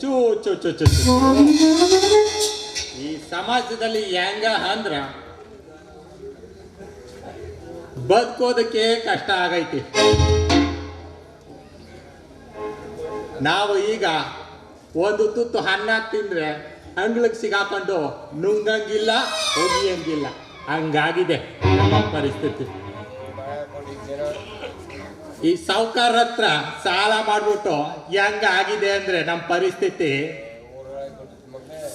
ಚೂ ಚೂ ಚೂ ಚೂ ಚೂ. ಈ ಸಮಾಜದಲ್ಲಿ ಹೆಂಗ ಅಂದ್ರ ಬದುಕೋದಕ್ಕೆ ಕಷ್ಟ ಆಗೈತಿ. ನಾವು ಈಗ ಒಂದು ತುತ್ತು ಅನ್ನ ತಿಂದ್ರೆ ಅಂಗ್ಳಕ್ಕೆ ಸಿಗಾಕೊಂಡು ನುಂಗಂಗಿಲ್ಲ, ಒಗಿಯಂಗಿಲ್ಲ. ಹಂಗಾಗಿದೆ ನಮ್ಮ ಪರಿಸ್ಥಿತಿ. ಈ ಸಾಹುಕಾರ ಹತ್ರ ಸಾಲ ಮಾಡ್ಬಿಟ್ಟು ಹೆಂಗ ಆಗಿದೆ ಅಂದ್ರೆ ನಮ್ಮ ಪರಿಸ್ಥಿತಿ?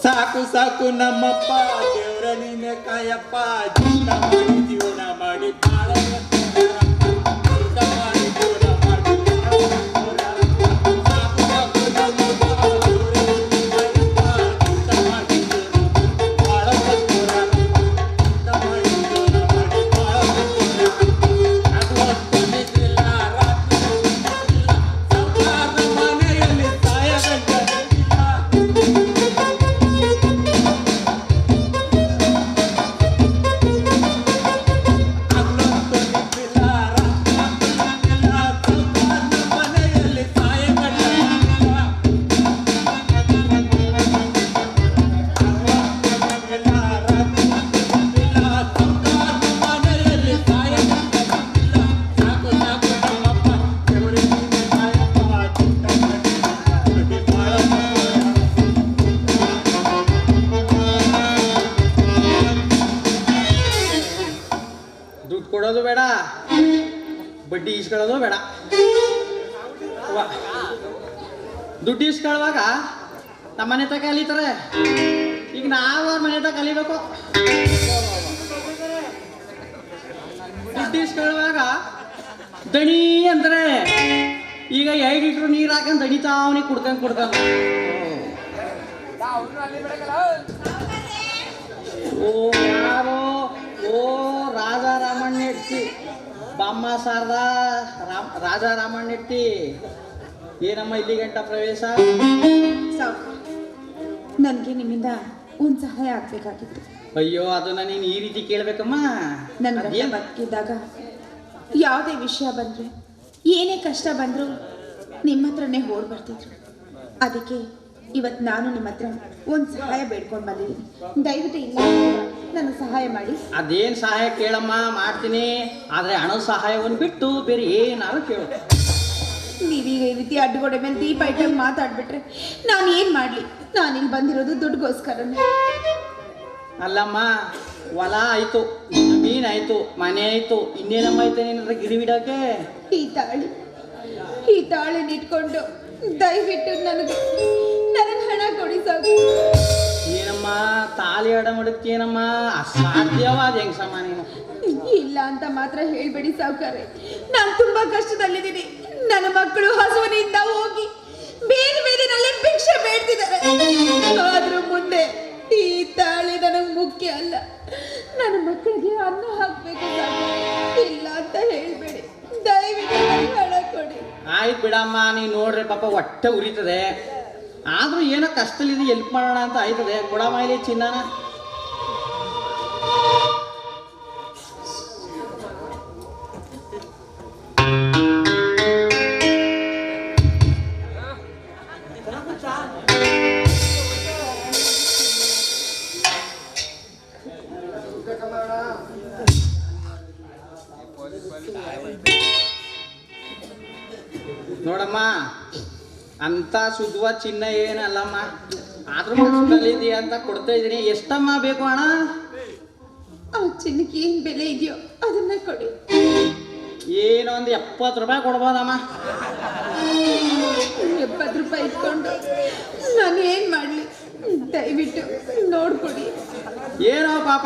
ಸಾಕು ಸಾಕು ನಮ್ಮಪ್ಪ, ದೇವ್ರ ನೀನೆ ಕಾಯಪ್ಪ ಕೊಡೋದು ಬೇಡ. ಬಡ್ಡಿ ಇಸ್ಕೊಳ್ಳೋದು ಬೇಡ. ದುಡ್ಡು ಇಸ್ಕೊಳ್ಳುವಾಗ ನಮ್ಮ ಮನೆ ತಕ ಕಲಿತಾರೆ. ಈಗ ನಾವು ಅವ್ರ ಮನೆ ತಕ ಕಲಿಬೇಕು. ದುಡ್ಡು ಇಸ್ಕೊಳ್ಳುವಾಗ ದಣಿ ಅಂದ್ರೆ ಈಗ ಎರಡು ಲೀಟ್ರ್ ನೀರು ಹಾಕೊಂಡು ಅವನಿಗೆ ಕುಡ್ಕೊಂಡು ಕುಡ್ಕೊಂಡು. ಓ, ಯಾರೋ, ಓ. ರಾಜಾ ರಾಮಣ್ಣ ಹೆಟ್ಟಿ ಬಾಮ್ಮ ಶಾರದಾ ರಾಮ್ ರಾಜಾ ರಾಮಣ್ಣ ಹೆಟ್ಟಿ ಏನಮ್ಮ ಇಲ್ಲಿ ಗಂಟ ಪ್ರವೇಶ? ನನಗೆ ನಿಮ್ಮಿಂದ ಒಂದು ಸಹಾಯ ಆಗ್ಬೇಕಾಗಿತ್ತು. ಅಯ್ಯೋ ಅದನ್ನ ನೀನು ಈ ರೀತಿ ಕೇಳ್ಬೇಕಮ್ಮ. ನನ್ನ ಗಂಡ ಬದುಕಿದ್ದಾಗ ಯಾವುದೇ ವಿಷಯ ಬಂದರೆ ಏನೇ ಕಷ್ಟ ಬಂದ್ರು ನಿಮ್ಮ ಹತ್ರನೇ ಓಡ್ ಬರ್ತಿದ್ರು. ಅದಕ್ಕೆ ಇವತ್ತು ನಾನು ನಿಮ್ಮ ಹತ್ರ ಒಂದು ಸಹಾಯ ಬೇಡ್ಕೊಂಡು ಬಂದಿದ್ದೀನಿ. ದಯವಿಟ್ಟು ಇಲ್ಲ ನನಗೆ ಸಹಾಯ ಮಾಡಿ. ಅದೇನ್ ಸಹಾಯ ಕೇಳಮ್ಮ ಮಾಡ್ತೀನಿ. ಆದ್ರೆ ಹಣದ ಸಹಾಯವನ್ನು ಬಿಟ್ಟು ಬೇರೆ ಏನಾದ್ರು ಕೇಳು. ನೀವೀಗ ಈ ರೀತಿ ಅಡ್ಡಗೋಡೆ ಮೇಲೆ ದೀಪ ಐಟಮ್ ಮಾತಾಡ್ಬಿಟ್ರೆ ನಾನು ಏನು ಮಾಡಲಿ? ಇಲ್ಲಿ ಬಂದಿರೋದು ದುಡ್ಡುಗೋಸ್ಕರನೇ. ಅಲ್ಲಮ್ಮ ಹೊಲ ಆಯ್ತು ಮೀನ್ ಆಯ್ತು ಮನೆ ಆಯ್ತು ಇನ್ನೇನಮ್ಮ ಆಯ್ತು ನಿನ್ನ ಗಿರಿಬಿಡಕ್ಕೆ ಈ ತಾಳಿ ಈ ತಾಳಿನ ಇಟ್ಕೊಂಡು ದಯವಿಟ್ಟು ನನಗೆ ನನಗೆ ಹಣ ಕೊಡಿ ಸಾಕು. ಏನಮ್ಮ ತಾಲಿ ಅಡ ಮಾಡುತ್ತೇನಮ್ಮ ಅಸಾಧ್ಯವಾದ ಹೆಂಗ್ ನೀನು? ಇಲ್ಲ ಅಂತ ಮಾತ್ರ ಹೇಳ್ಬೇಡಿ ಸಾವುಕಾರೆ. ನಾನು ತುಂಬಾ ಕಷ್ಟದಲ್ಲಿದ್ದೀನಿ. ನನ್ನ ಮಕ್ಕಳು ಹಸುವಿನಿಂದ ಹೋಗಿ ಬೇರೆ ಬೇರೆನಲ್ಲಿ ಭಿಕ್ಷೆ ಬೇಡ್ತಿದ್ದಾರೆ. ಆದ್ರೂ ಮುಂದೆ ಈ ತಾಳಿ ನನಗೆ ಮುಖ್ಯ ಅಲ್ಲ. ನನ್ನ ಮಕ್ಕಳಿಗೆ ಅನ್ನ ಹಾಕ್ಬೇಕು ಇಲ್ಲ ಅಂತ ಹೇಳ್ಬೇಡಿ. ದಯವಿಟ್ಟು ಹಣ ಕೊಡಿ. ಆಯ್ತು ಬಿಡಮ್ಮ ನೀನು ನೋಡ್ರಿ ಪಾಪ ಹೊಟ್ಟೆ ಉರಿತದೆ. ಆದ್ರೂ ಏನೋ ಕಷ್ಟದಲ್ಲಿದೆ ಎಲ್ಪ್ ಮಾಡೋಣ ಅಂತ ಆಯ್ತದೆ. ಕೊಡ ಇಲ್ಲಿ ಚಿನ್ನನ. ನೋಡಮ್ಮ ಅಂತ ಸುದ್ವ ಚಿನ್ನ ಏನಲ್ಲಮ್ಮ? ಆದ್ರೂ ಕಷ್ಟದಲ್ಲಿದೆಯ ಅಂತ ಕೊಡ್ತಾ ಇದೀನಿ ಎಷ್ಟಮ್ಮ ಬೇಕು ಅಣ್ಣ? ಆ ಚಿನ್ನಕ್ಕೆ ಏನ್ ಬೆಲೆ ಇದೆಯೋ ಅದನ್ನ ಕೊಡಿ. ಏನೋ ಒಂದು ಎಪ್ಪತ್ತು ರೂಪಾಯಿ ಕೊಡ್ಬೋದಮ್ಮ? ಎಪ್ಪತ್ತು ರೂಪಾಯಿ ಇಟ್ಕೊಂಡು ನಾನು ಏನ್ ಮಾಡ್ಲಿ? ದಯವಿಟ್ಟು ನೋಡ್ಕೊಡಿ. ಏನೋ ಪಾಪ.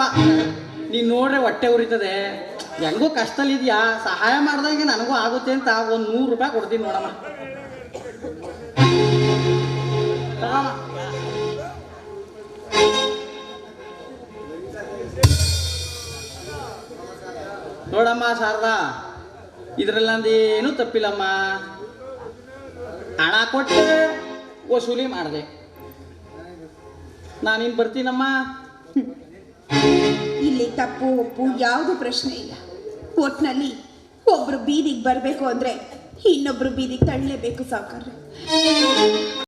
ನೀನು ನೋಡ್ರೆ ಹೊಟ್ಟೆ ಉರಿತದೆ. ಹೆಂಗೂ ಕಷ್ಟಲ್ಲಿದ್ಯಾ ಸಹಾಯ ಮಾಡ್ದಂಗೆ ನನಗೂ ಆಗುತ್ತೆ ಅಂತ ಒಂದು ನೂರು ರೂಪಾಯಿ ಕೊಡ್ತೀನಿ ನೋಡಮ್ಮ. ನೋಡಮ್ಮ ಶಾರದಾ, ಇದ್ರಲ್ಲಿ ಏನೂ ತಪ್ಪಿಲ್ಲಮ್ಮ. ಹಣ ಕೊಟ್ಟು ವಸೂಲಿ ಮಾಡಿದೆ. ನಾನಿನ್ ಬರ್ತೀನಮ್ಮ? ಇಲ್ಲಿ ತಪ್ಪು ಒಪ್ಪು ಯಾವುದು ಪ್ರಶ್ನೆ ಇಲ್ಲ. ಒಟ್ನಲ್ಲಿ ಒಬ್ರು ಬೀದಿಗೆ ಬರಬೇಕು ಅಂದ್ರೆ ಇನ್ನೊಬ್ರು ಬೀದಿಗೆ ತಳ್ಳಲೇಬೇಕು ಸಾವುಕಾರ